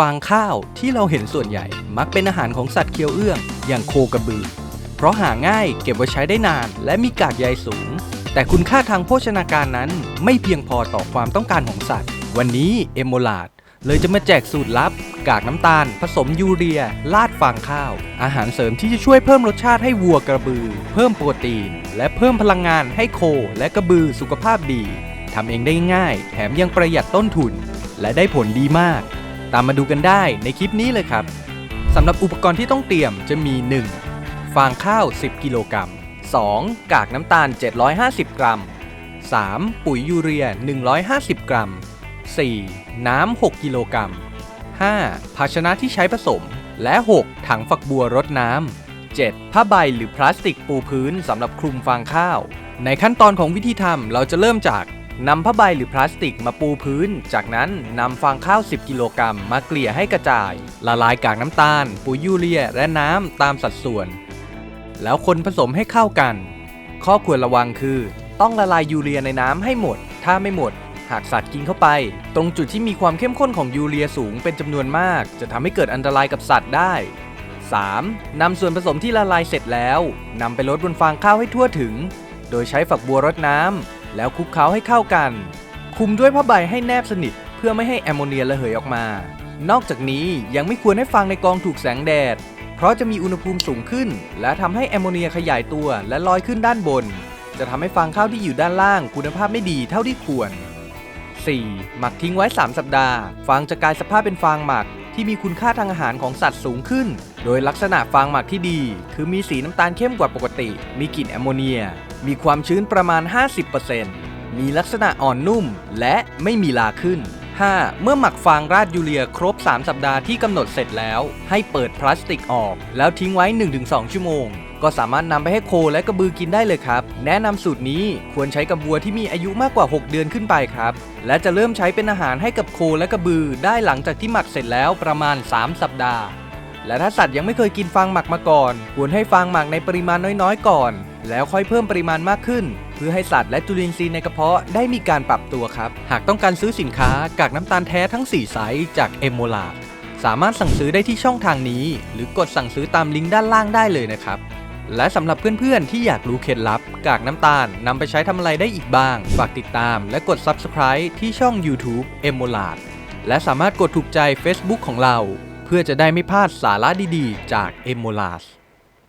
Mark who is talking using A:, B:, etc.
A: ฟางข้าวที่เราเห็นส่วนใหญ่มักเป็นอาหารของสัตว์เคี้ยวเอื้อง อย่างโคกระบือ เพราะหาง่ายเก็บไว้ใช้ได้นานและมีกากใยสูง แต่คุณค่าทางโภชนาการนั้นไม่เพียงพอต่อความต้องการของสัตว์ วันนี้เอมโมลาดเลยจะมาแจกสูตรลับ กากน้ำตาล ผสมยูเรีย ลาดฟางข้าว อาหารเสริมที่จะช่วยเพิ่มรสชาติให้วัวกระบือ เพิ่มโปรตีน และเพิ่มพลังงานให้โค และกระบือสุขภาพดีทำเองได้ง่าย แถมยังประหยัดต้นทุน และได้ผลดีมาก ตามมาดูกันได้ในคลิปนี้เลยครับสำหรับอุปกรณ์ที่ต้องเตรียมจะมี 1. ฟางข้าว 10 กิโลกรัม 2. กากน้ำตาล 750 กรัม 3. ปุ๋ยยูเรีย 150 กรัม 4. น้ำ 6 กิโลกรัม 5. ภาชนะที่ใช้ผสม และ 6. ถังฝักบัวรดน้ำ 7. ผ้าใบหรือพลาสติกปูพื้นสำหรับคลุมฟางข้าว ในขั้นตอนของวิธีทำเราจะเริ่มจาก นำผ้าใบหรือพลาสติกมาปูพื้น จากนั้นนำฟางข้าว 10 กิโลกรัมมาเกลี่ยให้กระจาย ละลายกากน้ำตาล ปุ๋ยยูเรียและน้ำตามสัดส่วน แล้วคนผสมให้เข้ากัน ข้อควรระวังคือ ต้องละลายยูเรียในน้ำให้หมด ถ้าไม่หมด หากสัตว์กินเข้าไป ตรงจุดที่มีความเข้มข้นของยูเรียสูงเป็นจำนวนมาก จะทำให้เกิดอันตรายกับสัตว์ได้ 3. นำส่วนผสมที่ละลายเสร็จแล้วนำไปลดบนฟางข้าวให้ทั่วถึง โดยใช้ฝักบัวรดน้ำ แล้วคลุกเคล้าให้เข้ากัน คุมด้วยผ้าใบให้แนบสนิท เพื่อไม่ให้แอมโมเนียระเหยออกมา นอกจากนี้ยังไม่ควรให้ฟางในกองถูกแสงแดด เพราะจะมีอุณหภูมิสูงขึ้น และทำให้แอมโมเนียขยายตัวและลอยขึ้นด้านบน จะทำให้ฟางข้าวที่อยู่ด้านล่าง คุณภาพไม่ดีเท่าที่ควร 4. หมักทิ้งไว้ 3 สัปดาห์ ฟางจะกลายสภาพเป็นฟางหมัก ที่มีคุณค่าทางอาหารของสัตว์สูงขึ้น โดยลักษณะฟางหมักที่ดี คือมีสีน้ำตาลเข้มกว่าปกติ มีกลิ่นแอมโมเนีย มีความชื้นประมาณ 50%มีลักษณะอ่อนนุ่ม และไม่มีลาขึ้น 5. เมื่อหมักฟางราดยูเรียครบ 3 สัปดาห์ที่กำหนดเสร็จแล้ว ให้เปิดพลาสติกออก แล้วทิ้งไว้ 1-2 ชั่วโมง ก็สามารถนำไปให้โคและกระบือกินได้เลยครับ แนะนำสูตรนี้ควรใช้กับวัวที่มีอายุมากกว่า 6 เดือนขึ้นไปครับ และจะเริ่มใช้เป็นอาหารให้กับโคและกระบือ ได้หลังจากที่หมักเสร็จแล้วประมาณ 3 สัปดาห์ และถ้าสัตว์ยังไม่เคยกินฟางหมักมาก่อน ควรให้ฟางหมักในปริมาณน้อยๆ ก่อน แล้วค่อยเพิ่มปริมาณมากขึ้น เพื่อให้สัตว์และจุลินทรีย์ในกระเพาะได้มีการปรับตัวครับ หากต้องการซื้อสินค้ากากน้ำตาลแท้ทั้ง4ไซส์จากเอโมลาสามารถสั่งซื้อได้ที่ช่องทางนี้ หรือกดสั่งซื้อตามลิงก์ด้านล่างได้เลยนะครับ และสำหรับเพื่อนๆ ที่อยากรู้เคล็ดลับ กากน้ำตาลนำไปใช้ทำอะไรได้อีกบ้าง ฝากติดตามและกด Subscribe ที่ช่อง YouTube e m o l a d และสามารถกดถูกใจ Facebook ของเรา เพื่อจะได้ไม่พลาดสาระดีๆ จาก e m o l a d